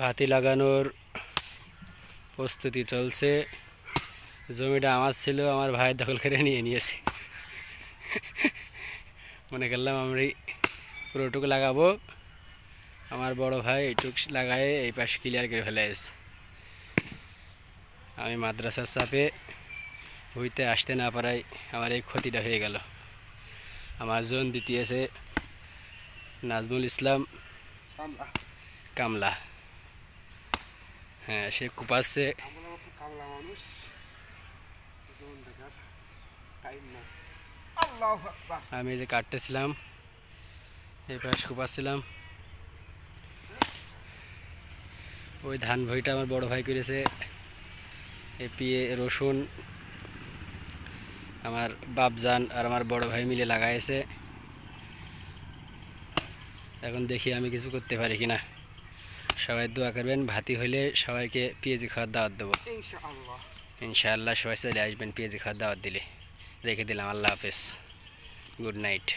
ভাতি লাগানোর প্রস্তুতি চলছে। জমিটা আমার ছিল, আমার ভাই দখল করে নিয়ে নিয়েছে। মনে করলাম আমি পুরোটুকু লাগাবো। আমার বড় ভাই এইটুক লাগায় এই পাশ ক্লিয়ার করে ফেলে আমি মাদ্রাসার চাপে হইতে আসতে না পারাই আমার এই ক্ষতিটা হয়ে গেল। আমার জন দিতেছে নাজমুল ইসলাম কামলা। হ্যাঁ সে কুপাচ্ছে আমরা কামলা মানুষ। জীবন দেখার টাইম না আমি যে কাটতেছিলাম। এই পাশ কুপাচ্ছিলাম ওই ধান ভইটা আমার বড় ভাই করেছে। এ পিয়ে রসুন আমার বাপজান আর আমার বড় ভাই মিলে লাগাইছে। এখন দেখি আমি কিছু করতে পারি কিনা। সবাই দোয়া করবেন ভাতি হইলে সবাইকে পেঁয়াজি খাওয়ার দাওয়াত দেবো। ইনশাআল্লাহ। ইনশাআল্লাহ সবাই চলে আসবেন পেঁয়াজি খাওয়ার দাওয়াত দিলে। রেখে দিলাম আল্লাহ হাফেজ। Good night.